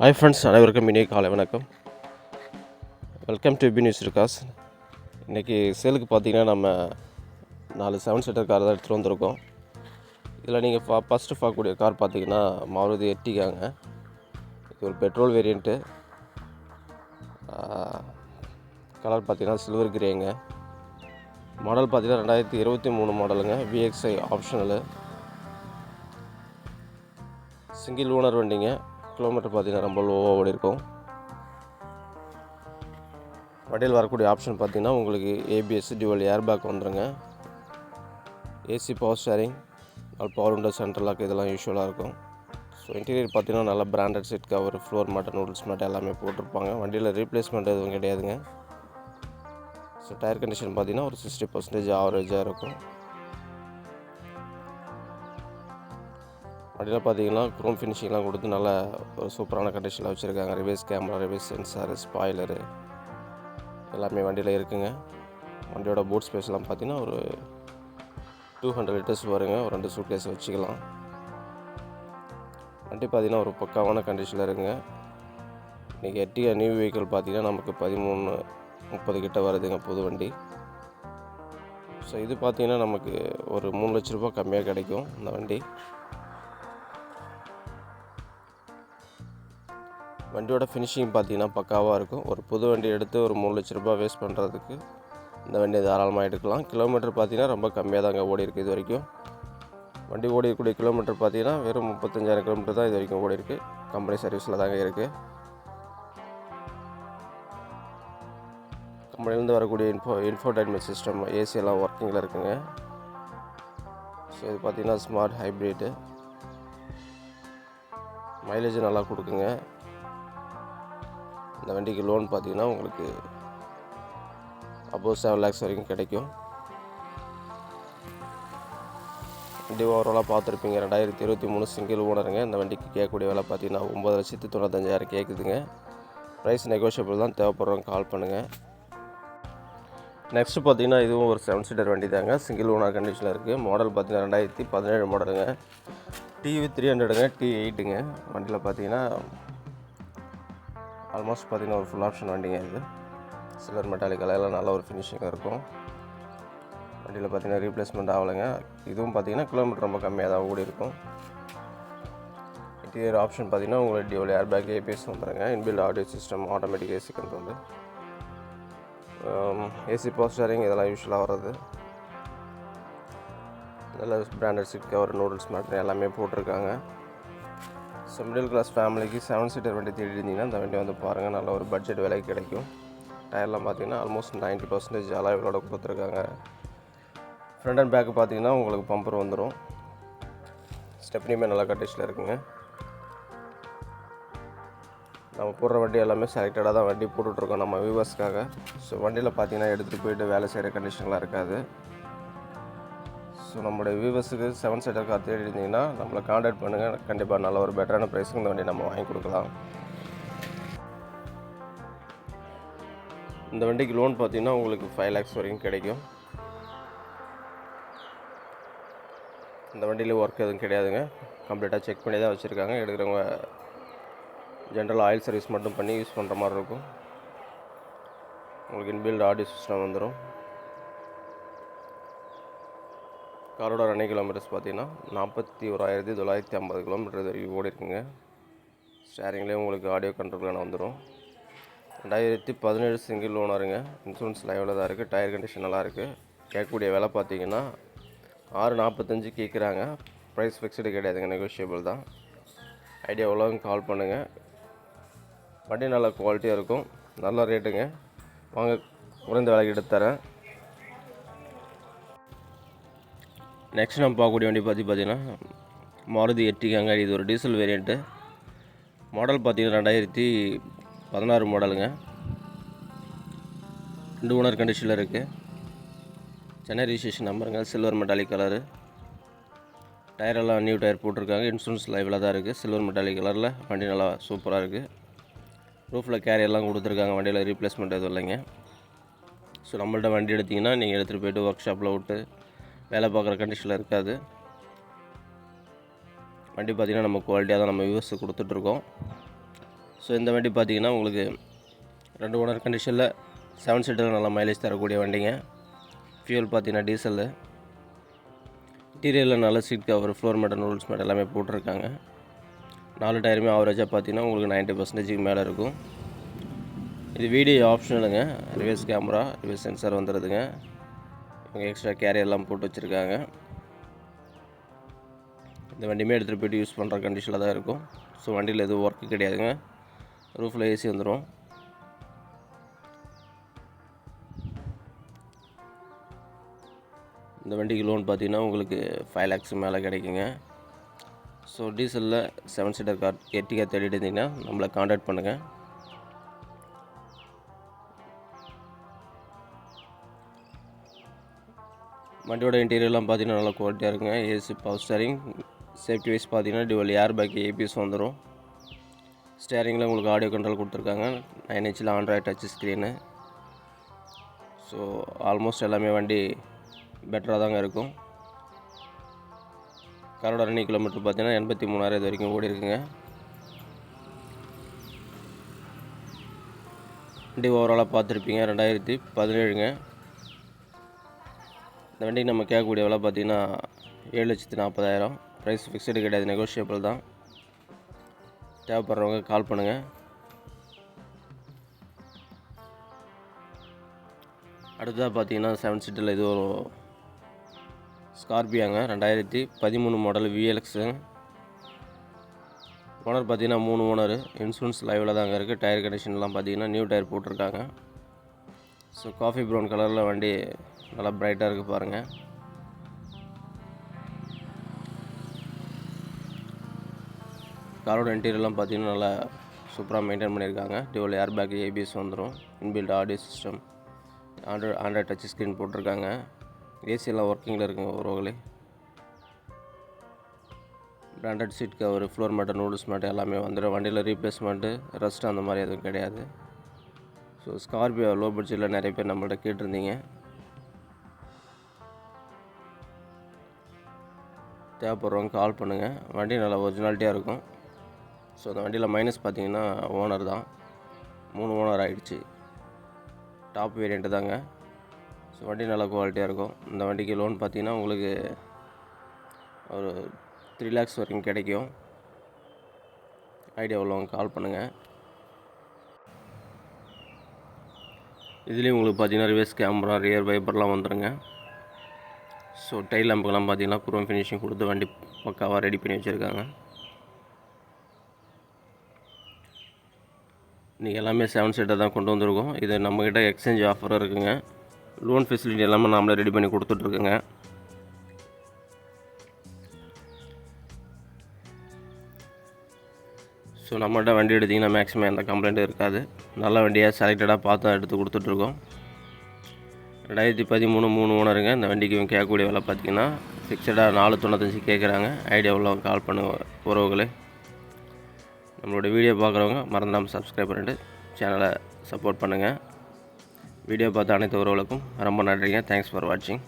Hi friends அனைவருக்கும் இனிய காலை வணக்கம். வெல்கம் டு பி நியூஸ் இருக்காஸ் இன்றைக்கி சேலுக்கு பார்த்தீங்கன்னா நம்ம நாலு செவன் சீட்டர் கார் தான் எடுத்துகிட்டு வந்திருக்கோம். இதில் நீங்கள் ஃபா ஃபஸ்ட்டு பார்க்கக்கூடிய கார் பார்த்தீங்கன்னா மாருதி எட்டிக்காங்க இது ஒரு பெட்ரோல் வேரியண்ட்டு கலர் பார்த்தீங்கன்னா சில்வர் கிரேங்க மாடல் பார்த்தீங்கன்னா ரெண்டாயிரத்தி இருபத்தி மூணு மாடலுங்க விஎக்ஸ்ஐ ஆப்ஷனலு சிங்கிள் ஓனர் வண்டிங்க. கிலோமீட்டர் பார்த்தீங்கன்னா ரொம்ப லோவாக ஓடி இருக்கும். வண்டியில் வரக்கூடிய ஆப்ஷன் பார்த்தீங்கன்னா உங்களுக்கு ஏபிஎஸ் ஏர் ஏர்பேக் வந்துடுங்க ஏசி பவர் ஸ்டேரிங் நாலு பவர் விண்டோ சென்ட்ரல் லாக் இதெல்லாம் யூஸ்வலாக இருக்கும். ஸோ இன்டீரியர் பார்த்தீங்கன்னா நல்ல branded seat cover floor mat noodles mat எல்லாமே போட்டிருப்பாங்க. வண்டியில் ரீப்ளேஸ்மெண்ட் எதுவும் கிடையாதுங்க. ஸோ டயர் கண்டிஷன் பார்த்திங்கன்னா ஒரு சிக்ஸ்டி பர்சன்டேஜ் ஆவரேஜாக இருக்கும். வண்டியில் பார்த்தீங்கன்னா க்ரோம் ஃபினிஷிங்லாம் கொடுத்து நல்ல ஒரு சூப்பரான கண்டிஷனில் வச்சுருக்காங்க. Reverse camera reverse sensor spoiler எல்லாமே வண்டியில் இருக்குங்க. வண்டியோட பூட் ஸ்பேஸ்லாம் பார்த்தீங்கன்னா ஒரு டூ ஹண்ட்ரட் லிட்டர்ஸ் வருங்க. ஒரு ரெண்டு சூட் கேஸ் வச்சுக்கலாம். வண்டி பார்த்தீங்கன்னா ஒரு பக்காவான கண்டிஷனில் இருக்குங்க. இன்றைக்கி எட்டியா நியூ வெஹிக்கிள் பார்த்தீங்கன்னா நமக்கு பதிமூணு முப்பது கிட்ட வருதுங்க புது வண்டி. ஸோ இது பார்த்தீங்கன்னா நமக்கு ஒரு மூணு லட்ச ரூபாய் கம்மியாக கிடைக்கும் இந்த வண்டி. வண்டியோட ஃபினிஷிங் பார்த்தீங்கன்னா பக்காவாக இருக்கும். ஒரு புது வண்டி எடுத்து ஒரு மூணு லட்ச ரூபா வேஸ்ட் பண்ணுறதுக்கு இந்த வண்டியை தாராளமாக எடுக்கலாம். கிலோமீட்டர் பார்த்தீங்கன்னா ரொம்ப கம்மியாக தாங்க ஓடி இருக்குது இது வரைக்கும். வண்டி ஓடிக்கூடிய கிலோமீட்டர் பார்த்தீங்கன்னா வெறும் முப்பத்தஞ்சாயிரம் கிலோமீட்டர் தான் இது வரைக்கும் ஓடி இருக்குது கம்பெனி சர்வீஸில் தாங்க இருக்குது கம்பெனிலேருந்து வரக்கூடிய இன்ஃபோ இன்ஃபோடைன்மெண்ட் சிஸ்டம் ஏசி எல்லாம் ஒர்க்கிங்கில் இருக்குங்க. ஸோ இது பார்த்திங்கன்னா ஸ்மார்ட் ஹைப்ரிட்டு மைலேஜ் நல்லா கொடுக்குங்க. இந்த வண்டிக்கு லோன் பார்த்தீங்கன்னா உங்களுக்கு அபோவ் செவன் லேக்ஸ் வரைக்கும் கிடைக்கும். வண்டி ஓவராலாக பார்த்துருப்பீங்க. ரெண்டாயிரத்தி இருபத்தி மூணு சிங்கிள் ஓனருங்க இந்த வண்டிக்கு கேட்கக்கூடிய வேலை பார்த்தீங்கன்னா ஒம்பது லட்சத்து தொண்ணூத்தஞ்சாயிரம் கேட்குதுங்க ப்ரைஸ் நெகோஷியபிள் தான். தேவைப்படுறவங்க கால் பண்ணுங்கள் நெக்ஸ்ட்டு பார்த்தீங்கன்னா இதுவும் ஒரு செவன் சீட்டர் வண்டி தாங்க சிங்கிள் ஓனர் கண்டிஷனில் இருக்குது மாடல் பார்த்தீங்கன்னா ரெண்டாயிரத்தி பதினேழு மாடலுங்க டிவி த்ரீ ஹண்ட்ரடுங்க டி எயிட்டுங்க வண்டியில் பார்த்தீங்கன்னா ஆல்மோஸ்ட் பார்த்தீங்கன்னா ஒரு ஃபுல் ஆப்ஷன் வண்டிங்க இது. சில்வர் மெட்டாலிக் எல்லாம் நல்ல ஒரு ஃபினிஷிங்காக இருக்கும். வண்டியில் பார்த்தீங்கன்னா ரீப்ளேஸ்மெண்ட் ஆகலைங்க. இதுவும் பார்த்தீங்கன்னா கிலோமீட்டர் ரொம்ப கம்மியாக தான் ஓடி இருக்கும். இன்டீரியர் ஆப்ஷன் பார்த்திங்கன்னா உங்களுக்கு டியூவல் ஏர் பேக் ஏபிஎஸ் வந்துடுங்க inbuilt audio system automatic AC control AC power steering இதெல்லாம் யூஸ்வலாக வர்றது. நல்ல பிராண்டட் சீட் கவர் நூடுல்ஸ் மாதிரி எல்லாமே போட்டிருக்காங்க. ஸோ மிடில் கிளாஸ் ஃபேமிலிக்கு செவன் சீட்டர் வண்டி தேடி இருந்தீங்கன்னா இந்த வண்டி வந்து பாருங்கள் நல்ல ஒரு பட்ஜெட் விலைக்கு கிடைக்கும். டயர்லாம் பார்த்தீங்கன்னா ஆல்மோஸ்ட் 90% பர்சன்டேஜ் அலாய்களோட கொடுத்துருக்காங்க. ஃப்ரண்ட் அண்ட் பேக்கு பார்த்தீங்கன்னா உங்களுக்கு பம்பர் வந்துடும் ஸ்டெப்னியுமே நல்லா கண்டிஷனில் இருக்குங்க. நம்ம போடுற வண்டி எல்லாமே செலக்டடாக தான் வண்டி போட்டுட்ருக்கோம் நம்ம வியூவர்ஸ்க்காக ஸோ வண்டியில் பார்த்தீங்கன்னா எடுத்துகிட்டு போயிட்டு வேலை செய்கிற கண்டிஷன்லாம் இருக்காது. ஸோ நம்மளுடைய வியூவர்ஸுக்கு செவன் சீட்டர் கார் தேடி இருந்தீங்கன்னா நம்மளை காண்டாக்ட் பண்ணுங்கள் கண்டிப்பாக நல்ல ஒரு பெட்டரான ப்ரைஸுக்கு இந்த வண்டி நம்ம வாங்கி கொடுக்கலாம். இந்த வண்டிக்கு லோன் பார்த்தீங்கன்னா உங்களுக்கு ஃபைவ் லேக்ஸ் வரைக்கும் கிடைக்கும். இந்த வண்டியில் ஒர்க் எதுவும் கிடையாதுங்க. கம்ப்ளீட்டாக செக் பண்ணி தான் வச்சுருக்காங்க. எடுக்கிறவங்க ஜென்ரல் ஆயில் சர்வீஸ் மட்டும் பண்ணி யூஸ் பண்ணுற மாதிரி இருக்கும். உங்களுக்கு இன்பில்ட் ஆடியோ சிஸ்டம் வந்துடும் காரோட ரன்னிங் கிலோமீட்டர்ஸ் பார்த்தீங்கன்னா நாற்பத்தி ஓராயிரத்தி தொள்ளாயிரத்தி ஐம்பது கிலோமீட்டர் வரைக்கும் ஓடி இருக்குங்க ஸ்டேரிங்லேயே உங்களுக்கு ஆடியோ கண்ட்ரோல் வந்துடும் ரெண்டாயிரத்தி பதினேழு சிங்கிள் ஓனருங்க இன்சூரன்ஸ் லைவில் தான் இருக்குது டயர் கண்டிஷன் நல்லா இருக்குது கேட்கக்கூடிய விலை பார்த்தீங்கன்னா ஆறு நாற்பத்தஞ்சு கேட்குறாங்க. ப்ரைஸ் ஃபிக்ஸ்டு கிடையாதுங்க. நெகோஷியபிள் தான். ஐடியா உள்ளவங்க கால் பண்ணுங்கள் வண்டி நல்ல குவாலிட்டியாக இருக்கும். நல்ல ரேட்டுங்க வாங்க குறைந்த விலைக்கு எடுத்து தரேன். நெக்ஸ்ட் நம்ம பார்க்கக்கூடிய வண்டி பற்றி பார்த்தீங்கன்னா மாருதி எட்டிக்காங்க இது ஒரு டீசல் வேரியண்ட்டு மாடல் பார்த்தீங்கன்னா ரெண்டாயிரத்தி பதினாறு மாடலுங்க ரெண்டு ஓனர் கண்டிஷனில் இருக்குது சென்னை ரிஜிஸ்ட்ரேஷன் நம்பருங்க சில்வர் மெட்டாலிக் கலரு டயரெல்லாம் நியூ டயர் போட்டிருக்காங்க. இன்சூரன்ஸ் லைவில் தான் இருக்குது சில்வர் மெட்டாலிக் கலரில் வண்டி நல்லா சூப்பராக இருக்குது ரூஃபில் கேரியெல்லாம் கொடுத்துருக்காங்க. வண்டியில் ரீப்ளேஸ்மெண்ட் எதுவும் இல்லைங்க. ஸோ நம்மள்ட்ட வண்டி எடுத்திங்கன்னா நீங்கள் எடுத்துகிட்டு போய்ட்டு ஒர்க் ஷாப்பில் விட்டு வேலை பார்க்குற கண்டிஷனில் இருக்காது. வண்டி பார்த்திங்கன்னா நம்ம குவாலிட்டியாக தான் நம்ம யூஎஸ் கொடுத்துட்ருக்கோம். ஸோ இந்த வண்டி பார்த்தீங்கன்னா உங்களுக்கு ரெண்டு ஓனர் கண்டிஷனில் செவன் சீட்டரில் நல்லா மைலேஜ் தரக்கூடிய வண்டிங்க. ஃபியூல் பார்த்தீங்கன்னா டீசலு இன்டீரியரில் நல்ல seat cover floor mat rules mat எல்லாமே போட்டிருக்காங்க. நாலு டயருமே ஆவரேஜாக பார்த்தீங்கன்னா உங்களுக்கு நைன்ட்டி பர்சன்டேஜுக்கு மேலே இருக்கும். இது வீடியோ ஆப்ஷனலுங்க ரிவர்ஸ் கேமரா ரிவர்ஸ் சென்சார் வந்துடுதுங்க அங்கே எக்ஸ்ட்ரா கேரியர்லாம் போட்டு வச்சுருக்காங்க. இந்த வண்டியுமே எடுத்துகிட்டு போயிட்டு யூஸ் பண்ணுற கண்டிஷனில் தான் இருக்கும். ஸோ வண்டியில் எதுவும் ஒர்க்கு கிடையாதுங்க. ரூஃபில் ஏசி வந்துடும் இந்த வண்டிக்கு லோன் பார்த்தீங்கன்னா உங்களுக்கு ஃபைவ் லேக்ஸ் மேலே கிடைக்குங்க. ஸோ டீசலில் செவன் சீட்டர் கார் எட்டிக்கா தேடிட்டு இருந்தீங்கன்னா நம்மளை காண்டாக்ட் பண்ணுங்கள் வண்டியோட இன்டீரியர்லாம் பார்த்தீங்கன்னா நல்லா குவாலிட்டியாக இருக்குங்க. AC power steering safety wise பார்த்தீங்கன்னா டிவல் ஏர் பேக் ஏபிஎஸ் வந்துடும் ஸ்டேரிங்கில் உங்களுக்கு ஆடியோ கண்ட்ரோல் கொடுத்துருக்காங்க. நைன் இன்ச்சில் Android touch screen so almost எல்லாமே வண்டி பெட்டராக தாங்க இருக்கும். காரோட ரன்னிங் கிலோமீட்டர் பார்த்தீங்கன்னா எண்பத்தி மூணாயிரம் இது வரைக்கும் ஓடி இருக்குங்க. வண்டி ஓவராலாக பார்த்துருப்பீங்க. ரெண்டாயிரத்தி பதினேழுங்க. இந்த வண்டிக்கு நம்ம கேட்கக்கூடிய விலை பார்த்தீங்கன்னா ஏழு லட்சத்தி நாற்பதாயிரம். ப்ரைஸ் ஃபிக்ஸ்டு கிடையாது நெகோஷியபிள் தான். தேவைப்படுறவங்க கால் பண்ணுங்கள் அடுத்ததாக பார்த்தீங்கன்னா செவன் சீட்டில் இது ஒரு ஸ்கார்பியோங்க ரெண்டாயிரத்தி பதிமூணு மாடல் விஎல்எக்ஸு ஓனர் பார்த்தீங்கன்னா மூணு ஓனர் இன்சூரன்ஸ் லைவில் தாங்க இருக்குது டயர் கண்டிஷன்லாம் பார்த்தீங்கன்னா நியூ டயர் போட்டிருக்காங்க. ஸோ காஃபி ப்ரௌன் கலரில் வண்டி நல்லா பிரைட்டாக இருக்குது பாருங்கள் காரோட இன்டீரியர்லாம் பார்த்தீங்கன்னா நல்லா சூப்பராக மெயின்டைன் பண்ணியிருக்காங்க டியூவல் ஏர் பேக் ஏபிஎஸ் வந்துடும் inbuilt audio system Android Android touch screen போட்டிருக்காங்க. ஏசி எல்லாம் ஒர்க்கிங்கில் இருக்குங்க ஒரு branded seat cover floor mat noodles mat எல்லாமே வந்துடும் வண்டியில் ரீப்ளேஸ்மெண்ட்டு ரெஸ்ட் அந்த மாதிரி எதுவும் கிடையாது. ஸோ ஸ்கார்பியோ லோ பட்ஜெட்டில் நிறைய பேர் நம்மள்ட்ட கேட்டிருந்தீங்க. தேவைப்படுறவங்க கால் பண்ணுங்கள் வண்டி நல்லா ஒரிஜினாலிட்டியாக இருக்கும். ஸோ அந்த வண்டியில் மைனஸ் பார்த்தீங்கன்னா ஓனர் தான். மூணு ஓனர் ஆகிடுச்சு டாப் வேரியண்ட்டு தாங்க. ஸோ வண்டி நல்லா குவாலிட்டியாக இருக்கும். இந்த வண்டிக்கு லோன் பார்த்தீங்கன்னா உங்களுக்கு ஒரு த்ரீ லேக்ஸ் வரைக்கும் கிடைக்கும். ஐடியா உள்ளவங்க கால் பண்ணுங்கள் இதுலேயும் உங்களுக்கு பார்த்தீங்கன்னா ரிவர்ஸ் கேமரா ரியர் வைப்பர்லாம் வந்துடுங்க ஸோ டைல் லேம்புக்கெல்லாம் பார்த்தீங்கன்னா குரோம் ஃபினிஷிங் கொடுத்து வண்டி பக்காவாக ரெடி பண்ணி வச்சுருக்காங்க. இன்றைக்கி எல்லாமே செவன் சீட்டர் தான் கொண்டு வந்திருக்கோம். இது நம்மக்கிட்ட எக்ஸ்சேஞ்ச் ஆஃபர் இருக்குங்க. லோன் ஃபெசிலிட்டி எல்லாமே நாமளே ரெடி பண்ணி கொடுத்துட்ருக்குங்க. ஸோ நம்மகிட்ட வண்டி எடுத்திங்கன்னா மேக்ஸிமம் எந்த கம்ப்ளைண்ட்டும் இருக்காது. நல்ல வண்டியாக செலக்டடாக பார்த்து எடுத்து கொடுத்துட்ருக்கோம். ரெண்டாயிரத்தி பதிமூணு மூணு ஓனருங்க. இந்த வண்டிக்கு இவங்க கேட்கக்கூடிய விலை பார்த்தீங்கன்னா ஃபிக்ஸடாக நாலு தொண்ணூத்தஞ்சு கேட்குறாங்க. ஐடியா உள்ளவங்க கால் பண்ணுங்க உறவுகளே. நம்மளோட வீடியோ பார்க்குறவங்க மறந்துடாமல் சப்ஸ்கிரைப் பண்ணிட்டு சேனலை சப்போர்ட் பண்ணுங்கள் வீடியோ பார்த்த அனைத்து உறவுகளுக்கும் ரொம்ப நன்றிங்க. தேங்க்ஸ் ஃபார் வாட்சிங்